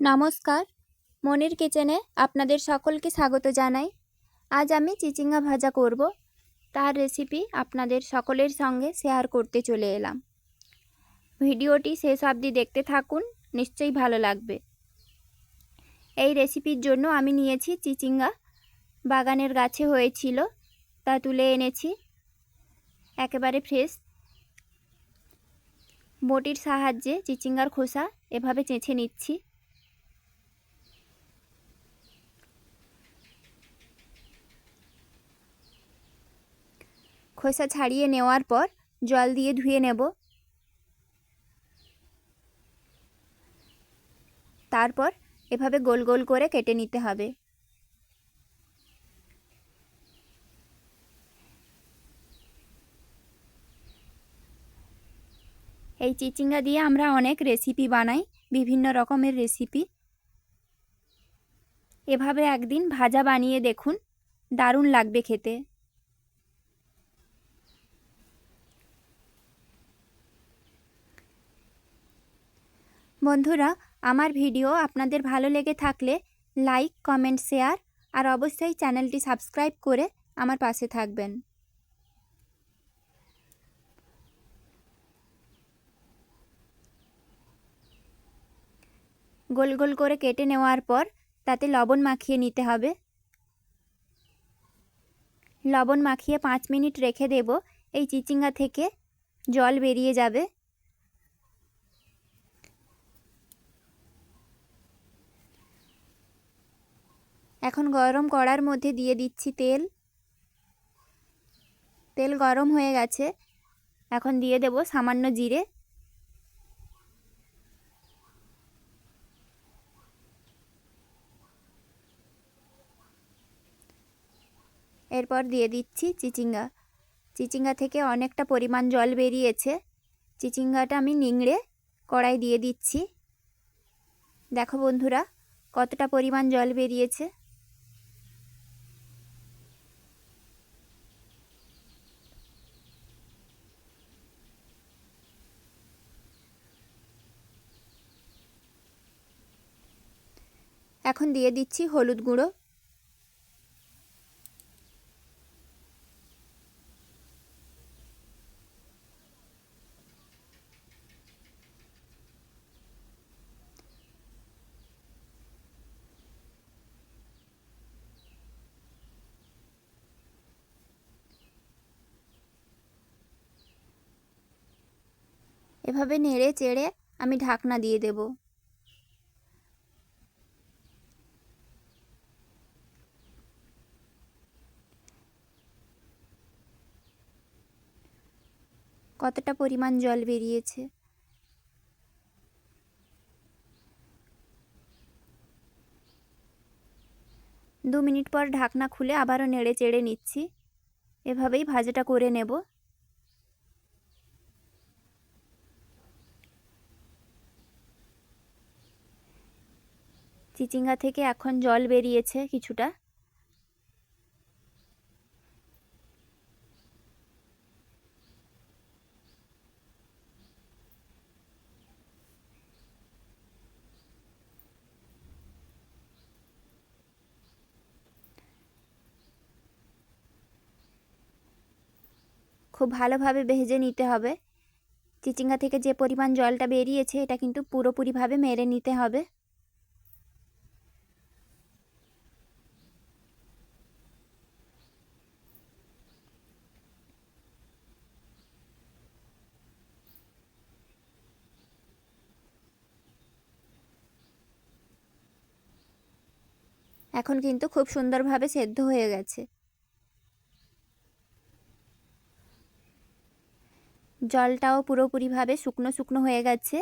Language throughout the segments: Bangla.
নমস্কার। মনির কিচেনে আপনাদের সকলকে স্বাগত জানাই। আজ আমি চিচিঙ্গা ভাজা করব। তার রেসিপি আপনাদের সকলের সঙ্গে শেয়ার করতে চলে এলাম। ভিডিওটি শেষ অবধি দেখতে থাকুন, নিশ্চয়ই ভালো লাগবে। এই রেসিপির জন্য আমি নিয়েছি চিচিঙ্গা। বাগানের গাছে হয়েছিল, তা তুলে এনেছি। একেবারে ফ্রেশ বটির সাহায্যে চিচিঙ্গার খোসা এভাবে চেঁচে নিচ্ছি। খোসা ছাড়িয়ে নেওয়ার পর জল দিয়ে ধুয়ে নেব। তারপর এভাবে গোল গোল করে কেটে নিতে হবে। এই চিচিঙ্গা দিয়ে আমরা অনেক রেসিপি বানাই, বিভিন্ন রকমের রেসিপি এভাবে একদিন ভাজা বানিয়ে দেখুন, দারুণ লাগবে খেতে। বন্ধুরা, আমার ভিডিও আপনাদের ভালো লেগে থাকলে লাইক, কমেন্ট, শেয়ার আর অবশ্যই চ্যানেলটি সাবস্ক্রাইব করে আমার পাশে থাকবেন। গোল গোল করে কেটে নেওয়ার পর তাতে লবণ মাখিয়ে নিতে হবে। লবণ মাখিয়ে পাঁচ মিনিট রেখে দেব, এই চিচিঙ্গা থেকে জল বেরিয়ে যাবে। এখন গরম কড়ার মধ্যে দিয়ে দিচ্ছি তেল। তেল গরম হয়ে গেছে। এখন দিয়ে দেব সামান্য জিরে। এরপর দিয়ে দিচ্ছি চিচিঙ্গা। চিচিঙ্গা থেকে অনেকটা পরিমাণ জল বেরিয়েছে। চিচিঙ্গাটা আমি নিংড়ে কড়াই দিয়ে দিচ্ছি। দেখো বন্ধুরা, কতটা পরিমাণ জল বেরিয়েছে। এখন দিয়ে দিচ্ছি হলুদ গুঁড়ো। এভাবে নেড়ে চেড়ে আমি ঢাকনা দিয়ে দেব। কতটা পরিমাণ জল বেরিয়েছে? দু মিনিট পর ঢাকনা খুলে আবারও নেড়ে চেড়ে নিচ্ছি। এভাবেই ভাজাটা করে নেব। চিচিঙ্গা থেকে এখন জল বেরিয়েছে কিছুটা। খুব ভালোভাবে ভেজে নিতে হবে। চিচিঙ্গা থেকে যে পরিমাণ জলটা বেরিয়েছে, এটা কিন্তু পুরোপুরিভাবে মেরে নিতে হবে। এখন কিন্তু খুব সুন্দরভাবে সেদ্ধ হয়ে গেছে। জলটাও পুরোপুরিভাবে শুকনো শুকনো হয়ে গেছে।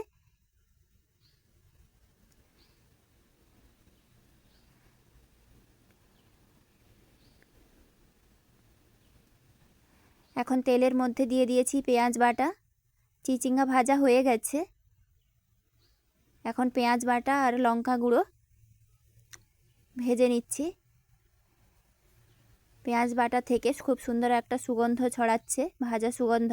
এখন তেলের মধ্যে দিয়ে দিয়েছি পেঁয়াজ বাটা। চিচিঙ্গা ভাজা হয়ে গেছে। এখন পেঁয়াজ বাটা আর লঙ্কা গুঁড়ো ভেজে নিচ্ছি। পেঁয়াজ বাটা থেকে খুব সুন্দর একটা সুগন্ধ ছড়াচ্ছে, ভাজা সুগন্ধ।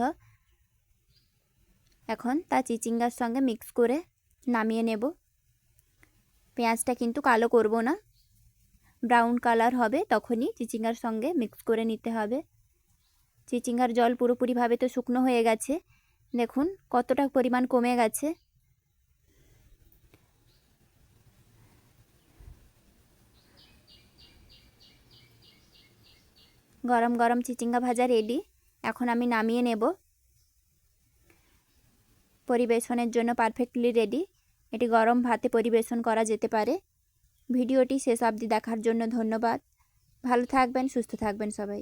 এখন তা চিচিঙ্গার সঙ্গে মিক্স করে নামিয়ে নেব। পেঁয়াজটা কিন্তু কালো করব না। ব্রাউন কালার হবে, তখনই চিচিঙ্গার সঙ্গে মিক্স করে নিতে হবে। চিচিঙ্গার জল পুরোপুরিভাবে তো শুকনো হয়ে গেছে। দেখুন কতটা পরিমাণ কমে গেছে। গরম গরম চিচিঙ্গা ভাজা রেডি এখন আমি নামিয়ে নেব। পরিবেশনের জন্য পারফেক্টলি রেডি এটি গরম ভাতে পরিবেশন করা যেতে পারে। ভিডিওটি শেষ অবধি দেখার জন্য ধন্যবাদ। ভালো থাকবেন, সুস্থ থাকবেন সবাই।